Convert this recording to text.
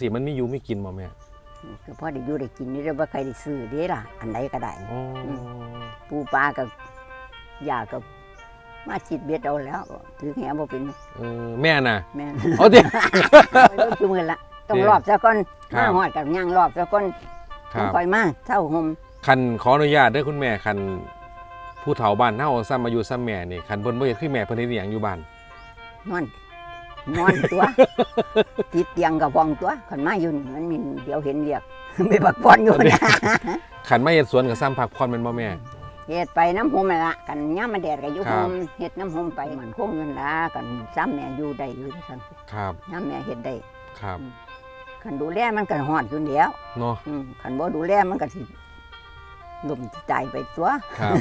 สิมันมีอยู่มีกินบ่แม่ก็พอได้อยู่ได้กินนี่เด้อบ่ใครได้ซื้อเด้ล่ะ อันใดก็ได้อ๋ออปูปลากับยากับมาจิตเบ็ดเอาแล้วถือแหบ่เป็นเออแม่น่ะแม่นเอาดิไปรู้จุมือละต้องเด้รอบซะก่อนครัมาบหอดกับย่างรอบซะก่อนครับค่อยมาเท่าห่มคันขออนุญาตเด้อคุณแม่คันผู้เฒ่าบ้านเฮาซ้ำอายุซ้ำแม่นี่คันเพิ่นบ่เฮ็ดคือแม่เพิ่นเฮ็ดอีหยังอยู่บ้านนอน นอนตัวติดเตียงกับวองตัวขันมาอยู่นี่มันมีเดี๋ยวเห็นเรียกไปบักบอนอยู่นะคันมาเฮ็ดสวนก็ซ้ำพักผ่อนแม่นบ่แม่เฮ็ดไปน้ำหอมนั่นละกันย่ามมาแดดก็อยู่ครัหบอมเฮ็ดน้ำหอมไปมันคงเงินละกันซ้ำแม่อยู่ได้อยู่ซั่นครับย่ามแม่เฮ็ดได้ครับคันดูแลมันก็ฮอดอยู่แล้วเนาะอืมคันบ่ดูแลมันก็สิล่มสิตายไปตัวครับ